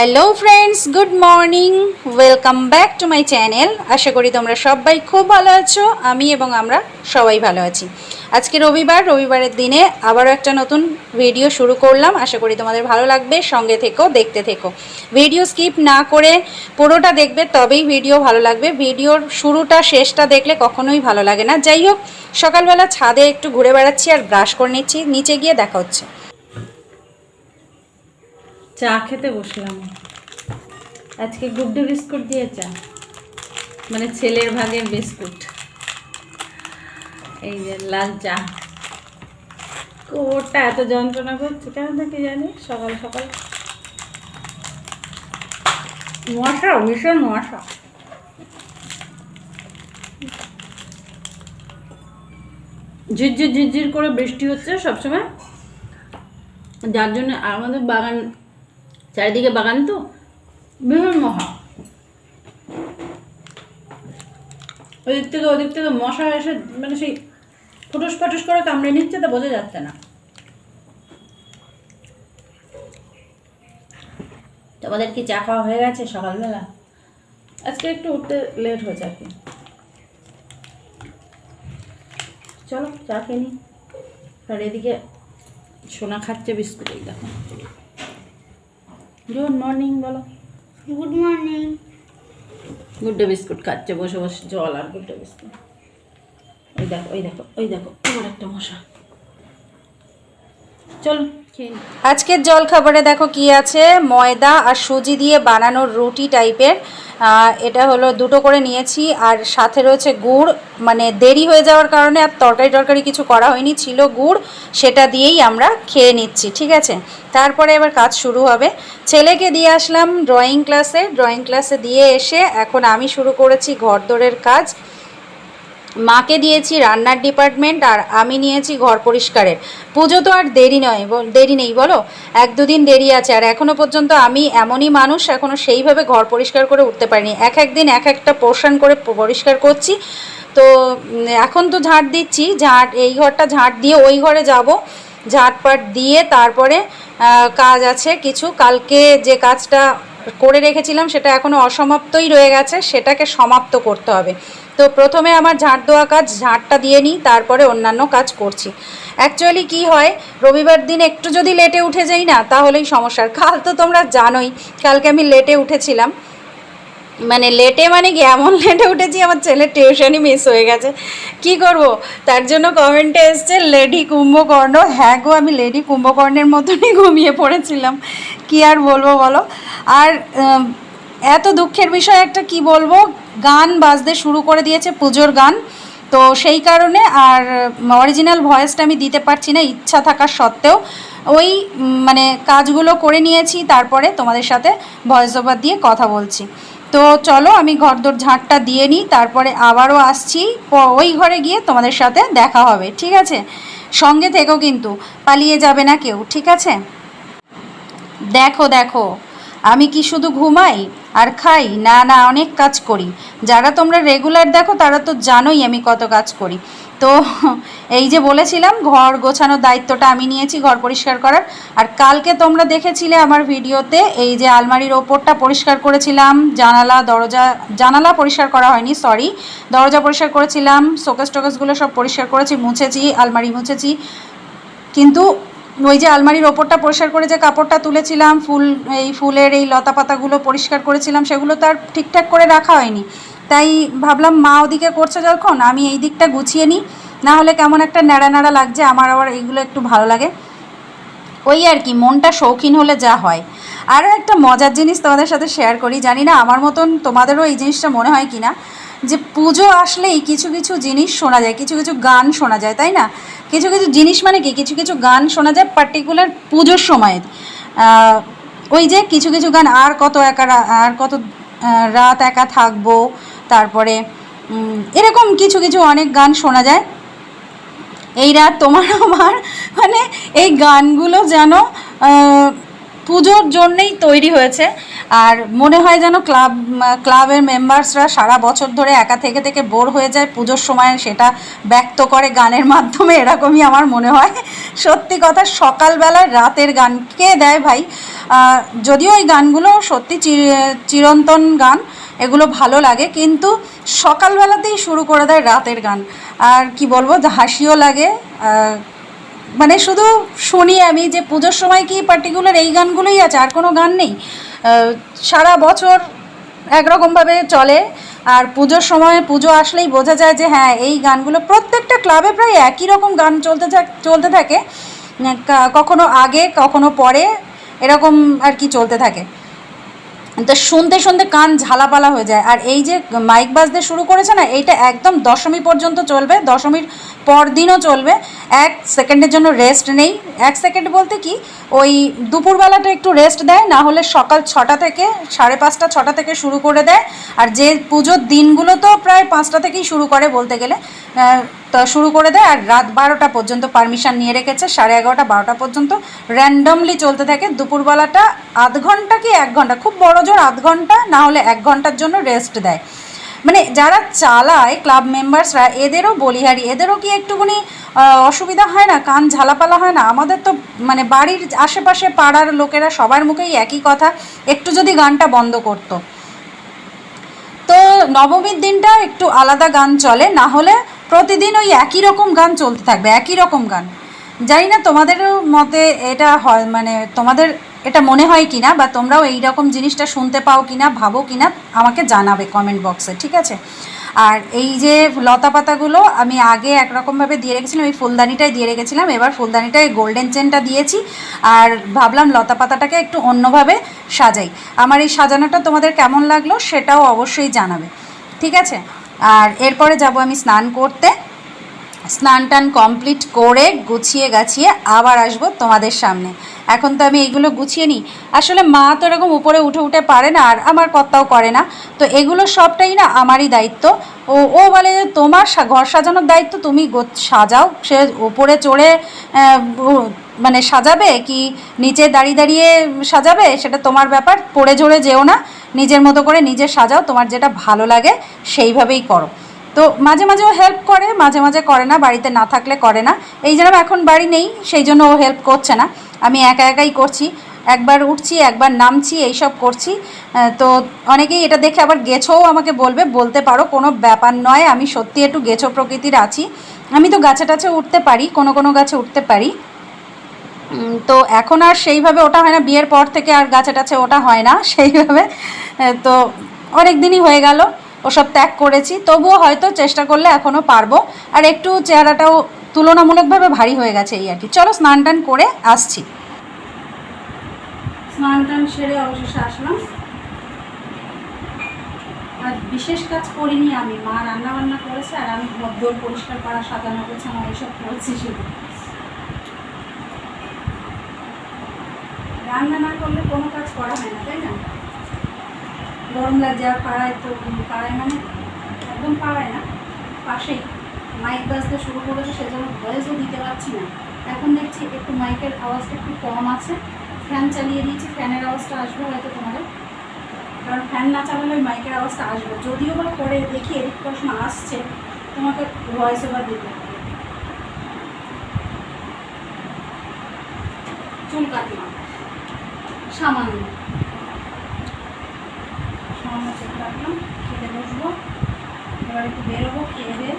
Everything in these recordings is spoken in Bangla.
Hello friends good morning welcome back to my channel আশা করি তোমরা সবাই খুব ভালো আছো। আমি এবং আমরা সবাই ভালো আছি। আজকে রবিবার, রবিবারের দিনে আবারও একটা নতুন ভিডিও শুরু করলাম। আশা করি তোমাদের ভালো লাগবে। সঙ্গে থেকো, দেখতে থেকো। ভিডিও স্কিপ না করে পুরোটা দেখবে, তবেই ভিডিও ভালো লাগবে। ভিডিওর শুরুটা, শেষটা দেখলে কখনোই ভালো লাগে না। যাই হোক, সকালবেলা ছাদে একটু ঘুরে বেড়াচ্ছি আর ব্রাশ করে নিচ্ছি। নিচে গিয়ে দেখা হচ্ছে। চা খেতে বসলাম। আজকে গুড্ডু বিস্কুট দিয়ে চা। মানে ছেলের ভাগের বিস্কুট। এই যে লাল চা। কোটা এত যন্ত্রণা করছে কেন থেকে জানি? সকাল সকাল। মশা, ভীষণ মশা। ঝিরঝির ঝিরঝির করে বৃষ্টি হচ্ছে সবসময়। যার জন্য আমাদের বাগান চারিদিকে বাগান তো? ভীষণ মহা। ওদিক থেকে ওদিক থেকে মশা এসে মানে সেই ফুটুস ফাটুস করে কামড়ে নিচ্ছে তা বোঝা যাচ্ছে না। তোমাদের কি চা খাওয়া হয়ে গেছে সকালবেলা? আজকে একটু উঠতে লেট হয়েছে আর কি। চলো চা খেয়ে নিই আর এদিকে সোনা খাচ্ছে বিস্কুট এই দেখো। গুড মর্নিং বলো। গুড মর্নিং গুড্ডা বিস্কুট খাচ্ছে বসে বসে জল আর গুড্ডা বিস্কুট ওই দেখো ওই দেখো ওই দেখো তোমার একটা মশা। চল। আজকের জল খাবারে দেখো কি আছে? ময়দা আর সুজি দিয়ে বানানো রুটি টাইপের। এটা হলো দুটো করে নিয়েছি আর সাথে রয়েছে গুড়। মানে দেরি হয়ে যাওয়ার কারণে আর তরকারি টরকারি কিছু করা হয়নি, ছিল গুড়। সেটা দিয়েই আমরা খেয়ে নিচ্ছি, ঠিক আছে? তারপরে এবার কাজ শুরু হবে। ছেলেকে দিয়ে আসলাম ড্রয়িং ক্লাসে ড্রয়িং ক্লাসে দিয়ে এসে এখন আমি শুরু করেছি ঘরদোরের কাজ। মাকে দিয়েছি রান্নার ডিপার্টমেন্ট আর আমি নিয়েছি ঘর পরিষ্কারের। পুজো তো আর দেরি নয় দেরি নেই, বলো? এক দুদিন দেরি আছে আর এখনও পর্যন্ত আমি এমনই মানুষ এখনও সেইভাবে ঘর পরিষ্কার করে উঠতে পারিনি। এক এক দিন এক একটা পোর্শন করে পরিষ্কার করছি। তো এখন তো ঝাঁট দিচ্ছি, ঝাঁট, এই ঘরটা ঝাঁট দিয়ে ওই ঘরে যাব। ঝাঁটপাট দিয়ে তারপরে কাজ আছে কিছু। কালকে যে কাজটা করে রেখেছিলাম, সেটা এখনও অসমাপ্তই রয়ে গেছে, সেটাকে সমাপ্ত করতে হবে। তো প্রথমে আমার ঝাঁট দেওয়া কাজ ঝাঁটটা দিয়ে নিই, তারপরে অন্যান্য কাজ করছি। অ্যাকচুয়ালি কি হয়, রবিবার দিন একটু যদি লেটে উঠে যাই না, তাহলেই সমস্যার কাল তো তোমরা জানোই, কালকে আমি লেটে উঠেছিলাম। মানে লেটে মানে কি? এমন লেটে উঠেছি আমার ছেলের টিউশনই মিস হয়ে গেছে। কি করব? তার জন্য কমেন্টে এসছে, লেডি কুম্ভকর্ণ। হ্যাঁ গো, আমি লেডি কুম্ভকর্ণের মতনই ঘুমিয়ে পড়েছিলাম। কি আর বলব বলো? আর এত দুঃখের বিষয় একটা কি বলব? গান বাজতে শুরু করে দিয়েছে পুজোর গান। তো সেই কারণে আর অরিজিনাল ভয়েসটা আমি দিতে পারছি না, ইচ্ছা থাকার সত্ত্বেও। ওই মানে কাজগুলো করে নিয়েছি, তারপরে তোমাদের সাথে ভয়েস ওভার দিয়ে কথা বলছি। তো চলো আমি ঘর ঘরদোর ঝাঁটটা দিয়ে নিই, তারপরে আবারও আসছি। ওই ঘরে গিয়ে তোমাদের সাথে দেখা হবে, ঠিক আছে? সঙ্গে থেকেও কিন্তু, পালিয়ে যাবে না কেউ, ঠিক আছে? দেখো দেখো, আমি কি শুধু ঘুমাই আর খাই? না না, অনেক কাজ করি। যারা তোমরা রেগুলার দেখো, তারা তো জানোই আমি কত কাজ করি। তো এই যে বলেছিলাম, ঘর গোছানোর দায়িত্বটা আমি নিয়েছি ঘর পরিষ্কার করার। আর কালকে তোমরা দেখেছিলে আমার ভিডিওতে এই যে আলমারির ওপরটা পরিষ্কার করেছিলাম, জানালা, দরজা, জানালা পরিষ্কার করা হয়নি সরি দরজা পরিষ্কার করেছিলাম, শোকেস টোকেসগুলো সব পরিষ্কার করেছি, মুছেছি, আলমারি মুছেছি। কিন্তু ওই যে আলমারির ওপরটা পরিষ্কার করে যে কাপড়টা তুলেছিলাম, ফুল, এই ফুলের এই লতা পাতাগুলো পরিষ্কার করেছিলাম, সেগুলো তার ঠিকঠাক করে রাখা হয়নি। তাই ভাবলাম মা ওদিকে করছে যখন, আমি এই দিকটা গুছিয়ে নিই। না হলে কেমন একটা ন্যাড়া ন্যাড়া লাগছে, আমার আবার এইগুলো একটু ভালো লাগে। ওই আর কি, মনটা শৌখিন হলে যা হয়। আরও একটা মজার জিনিস তোমাদের সাথে শেয়ার করি, জানি না আমার মতন তোমাদেরও এই জিনিসটা মনে হয় কি না যে পুজো আসলেই কিছু কিছু জিনিস শোনা যায়, কিছু কিছু গান শোনা যায়, তাই না? কিছু কিছু জিনিস মানে কি, কিছু কিছু গান শোনা যায় পার্টিকুলার পুজোর সময় ওই যে কিছু কিছু গান, আর কত একা আর কত রাত একা থাকব তারপরে এরকম কিছু কিছু অনেক গান শোনা যায়। এই রাত তোমার আমার মানে এই গানগুলো যেন পুজোর জন্যেই তৈরি হয়েছে। আর মনে হয় যেন ক্লাব, ক্লাবের মেম্বার্সরা সারা বছর ধরে একা থেকে থেকে বোর হয়ে যায় পুজোর সময়, সেটা ব্যক্ত করে গানের মাধ্যমে, এরকমই আমার মনে হয়। সত্যি কথা, সকালবেলায় রাতের গান কে দেয় ভাই? যদিও এই গানগুলো সত্যি চির- চিরন্তন গান এগুলো ভালো লাগে, কিন্তু সকালবেলাতেই শুরু করে দেয় রাতের গান। আর কি বলব হাসিও লাগে মানে শুধু শুনি আমি যে পুজোর সময় কি পার্টিকুলার এই গানগুলোই আছে, আর কোনো গান নেই। সারা বছর একরকমভাবে চলে, আর পুজোর সময় পুজো আসলেই বোঝা যায় যে হ্যাঁ এই গানগুলো প্রত্যেকটা ক্লাবে প্রায় একই রকম গান চলতে চলতে থাকে। কখনো আগে, কখনো পরে, এরকম আর কি চলতে থাকে। তো শুনতে শুনতে কান ঝালাপালা হয়ে যায়। আর এই যে মাইক বাজতে শুরু করেছে না, এইটা একদম দশমী পর্যন্ত চলবে, দশমীর পর দিনও চলবে। এক সেকেন্ডের জন্য রেস্ট নেই। এক সেকেন্ড বলতে কি, ওই দুপুরবেলাটা একটু রেস্ট দেয়, না হলে সকাল ছটা থেকে, সাড়ে পাঁচটা, ছটা থেকে শুরু করে দেয়। আর যে পুজোর দিনগুলো তো প্রায় পাঁচটা থেকেই শুরু করে বলতে গেলে। তো শুরু করে দেয় আর রাত বারোটা পর্যন্ত পারমিশন নিয়ে রেখেছে, সাড়ে এগারোটা বারোটা পর্যন্ত র্যান্ডমলি চলতে থাকে। দুপুরবেলাটা আধ ঘণ্টা কি এক ঘণ্টা? খুব বড় জোর আধ ঘণ্টা, না হলে এক ঘণ্টার জন্য রেস্ট দেয়। মানে যারা চালায় ক্লাব মেম্বার্সরা এদেরও বলিহারি, এদেরও কি একটুখানি অসুবিধা হয় না? কান ঝালাপালা হয় না? আমাদের তো মানে বাড়ির আশেপাশে পাড়ার লোকেরা সবার মুখেই একই কথা, একটু যদি গানটা বন্ধ করতো। তো নবমীর দিনটা একটু আলাদা গান চলে, না হলে প্রতিদিন ওই একই রকম গান চলতে থাকবে, একই রকম গান। জানি না তোমাদেরও মতে এটা হয় মানে তোমাদের এটা মনে হয় কি না বা তোমরাও এই রকম জিনিসটা শুনতে পাও কি না ভাবো কিনা, আমাকে জানাবে কমেন্ট বক্সে ঠিক আছে? আর এই যে লতা পাতাগুলো আমি আগে একরকমভাবে দিয়ে রেখেছিলাম, এই ফুলদানিটাই দিয়ে রেখেছিলাম, এবার ফুলদানিটায় গোল্ডেন চেনটা দিয়েছি, আর ভাবলাম লতা পাতাটাকে একটু অন্যভাবে সাজাই। আমার এই সাজানোটা তোমাদের কেমন লাগল সেটাও অবশ্যই জানাবে, ঠিক আছে? আর এরপরে যাব আমি স্নান করতে। স্নান টান কমপ্লিট করে গুছিয়ে গাছিয়ে আবার আসব তোমাদের সামনে। এখন তো আমি এইগুলো গুছিয়ে নিই। আসলে মা তো এরকম উপরে উঠে উঠে পারে না, আর আমার কর্তাও করে না। তো এগুলো সবটাই না আমারই দায়িত্ব। ও ও বলে যে তোমার ঘর সাজানোর দায়িত্ব তুমি সাজাও। সে উপরে চড়ে মানে সাজাবে কি নিচে দাঁড়িয়ে দাঁড়িয়ে সাজাবে? সেটা তোমার ব্যাপার। পড়ে ঝরে যেও না। নিজের মতো করে নিজে সাজাও, তোমার যেটা ভালো লাগে সেইভাবেই করো। তো মাঝে মাঝে ও হেল্প করে, মাঝে মাঝে করে না, বাড়িতে না থাকলে করে না। এই যেরকম এখন বাড়ি নেই, সেই জন্য ও হেল্প করছে না। আমি একা একাই করছি, একবার উঠছি, একবার নামছি, এইসব করছি। তো অনেকেই এটা দেখে আবার গেছোও আমাকে বলবে, বলতে পারো, কোনো ব্যাপার নয়, আমি সত্যি একটু গেছো প্রকৃতির আছি। আমি তো গাছে টাছে উঠতে পারি, কোনো কোনো গাছে উঠতে পারি। তো এখন আর সেইভাবে ওটা হয় না, বিয়ের পর থেকে আর গাছে টাছে ওটা হয় না, সেইভাবে তো অনেক দিনই হয়ে গেল, ওসব ত্যাগ করেছি, তবুও হয়তো চেষ্টা করলে এখনও পারব, আর একটু চেহারাটাও তুলনামূলকভাবে ভারী হয়ে গেছে এই আর কি। চলো স্নান টান করে আসছি। স্নান টান সেরে অবশেষে আসলাম। আর বিশেষ কাজ করিনি আমি, মা রান্না বান্না করেছে আর আমি ঘর পরিষ্কার করা, সাজানো গোছানো, এইসব করেছি শুধু। রান্না না করলে কোনো কাজ করা হয় না, তাই না? গরম লাগছে, আর পাড়ায় তো পাড়ায় মানে একদম পাড়ায় না, পাশেই। মাইক বাজতে শুরু করেছে, সেজন্য ভয়েসও দিতে পারছি না। এখন দেখছি একটু মাইকের আওয়াজটা একটু কম আছে। ফ্যান চালিয়ে দিয়েছি, ফ্যানের আওয়াজটা আসবে হয়তো তোমাদের। কারণ ফ্যান না চালালে মাইকের আওয়াজটা আসবে। যদিও বা পরে দেখি এডিট প্রশ্ন আসছে, তোমাকে ভয়েস ওভার দিতে চুল কাটলাম। সামান্য। সামান্য চুল রাখলাম, খেতে বসবো। এবার একটু বেরোবো, খেয়ে দিয়ে।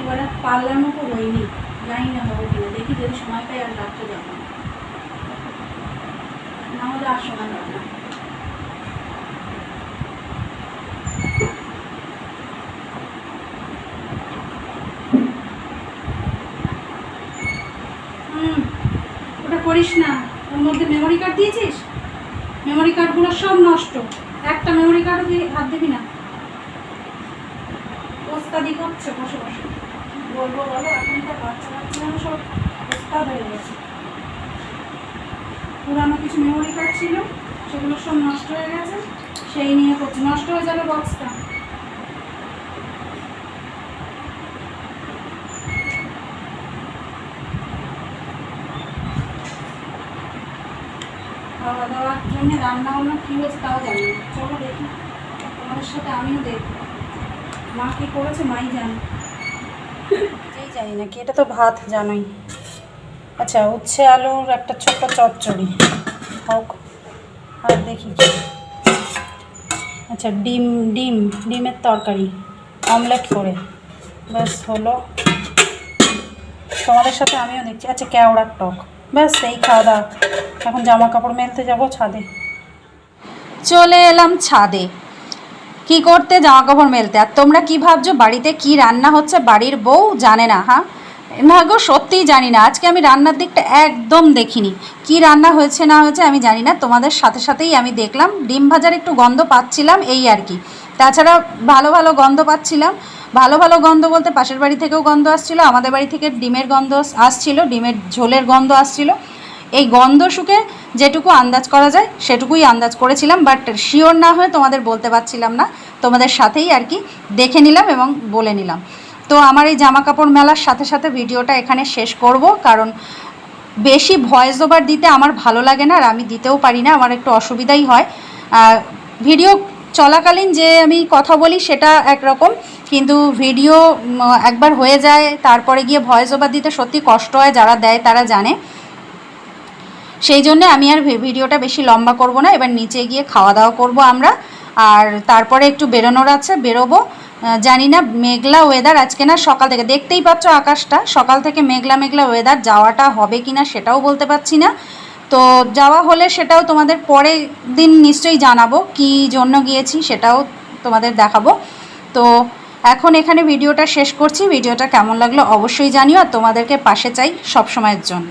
এবারে পার্লার মতো হইনি জানি না হব কিনা, দেখি যদি সময় পাই আর রাত্রে যাব। না হলে আর সময় পাবো না হুম ওটা করিস না। ওর মধ্যে মেমোরি কার্ড দিয়েছিস? মেমোরি কার্ডগুলো সব নষ্ট। একটা মেমোরি কার্ডও দিয়ে হাত দিবি না। ওস্তাদি করছে, বসে বসে। বলব বলো? এখনকার বাচ্চা বাচ্চারা সব ওস্তাদ হয়ে গেছে। পুরানো কিছু মেমোরি কার্ড ছিল, সেগুলো সব নষ্ট হয়ে গেছে। সেই নিয়ে করছে। নষ্ট হয়ে যাবে বক্সটা খাওয়া দাওয়ার রান্না বান্না কী হয়েছে তাও জানি না। চলো দেখি। তোমাদের সাথে আমিও দেখব। মা কী করেছে? মাই জানে। এই জানি না কি। এটা তো ভাত, জানোই। আচ্ছা উচ্ছে, আলুর একটা ছোট্ট চচ্চড়ি। হোক, আর দেখি আচ্ছা ডিম ডিম, ডিমের তরকারি। অমলেট করে। ব্যাস, হলো। তোমাদের সাথে আমিও দেখছি। আচ্ছা কেওড়ার টক। ব্যাস, এই খাওয়া দাওয়া। এখন জামা কাপড় মেলতে যাব ছাদে। চলে এলাম ছাদে। কি করতে জামা কাপড় মেলতে? আর তোমরা কি ভাবছ, বাড়িতে কি রান্না হচ্ছে? বাড়ির বউ জানে না হ্যাঁ? না গো, সত্যিই জানি না। আজকে আমি রান্নার দিকটা একদম দেখিনি। কি রান্না হয়েছে, না হয়েছে আমি জানি না। তোমাদের সাথে সাথেই আমি দেখলাম। ডিম ভাজার একটু গন্ধ পাচ্ছিলাম, এই আর কি। তাছাড়া ভালো ভালো গন্ধ পাচ্ছিলাম। ভালো ভালো গন্ধ বলতে পাশের বাড়ি থেকেও গন্ধ আসছিল, আমাদের বাড়ি থেকে ডিমের গন্ধ আসছিল, ডিমের ঝোলের গন্ধ আসছিল। এই গন্ধ শুকে যেটুকু আন্দাজ করা যায় সেটুকুই আন্দাজ করেছিলাম বাট শিওর না হয়ে তোমাদের বলতে পারছিলাম না। তোমাদের সাথেই আর কি দেখে নিলাম এবং বলে নিলাম। তো আমার এই জামা কাপড় মেলার সাথে সাথে ভিডিওটা এখানে শেষ করব, কারণ বেশি ভয়েস ওভার দিতে আমার ভালো লাগে না আর আমি দিতেও পারি না, আমার একটু অসুবিধাই হয়। ভিডিও চলাকালীন যে আমি কথা বলি সেটা একরকম, কিন্তু ভিডিও একবার হয়ে যায়, তারপরে গিয়ে ভয়েস ওভার দিতে সত্যি কষ্ট হয়, যারা দেয় তারা জানে। সেই জন্যে আমি আর ভিডিওটা বেশি লম্বা করব না, এবার নিচে গিয়ে খাওয়া দাওয়া করব আমরা, আর তারপরে একটু বেরোনোর আছে, বেরোবো। জানি না, মেঘলা ওয়েদার আজকে না সকাল থেকে, দেখতেই পাচ্ছ আকাশটা, সকাল থেকে মেঘলা মেঘলা ওয়েদার যাওয়াটা হবে কি না সেটাও বলতে পারছি না। তো যাওয়া হলে সেটাও তোমাদের পরের দিন নিশ্চয়ই জানাব কি জন্য গিয়েছি সেটাও তোমাদের দেখাবো। তো এখন এখানে ভিডিওটা শেষ করছি। ভিডিওটা কেমন লাগল অবশ্যই জানিও আর তোমাদেরকে পাশে চাই সব সময়ের জন্য।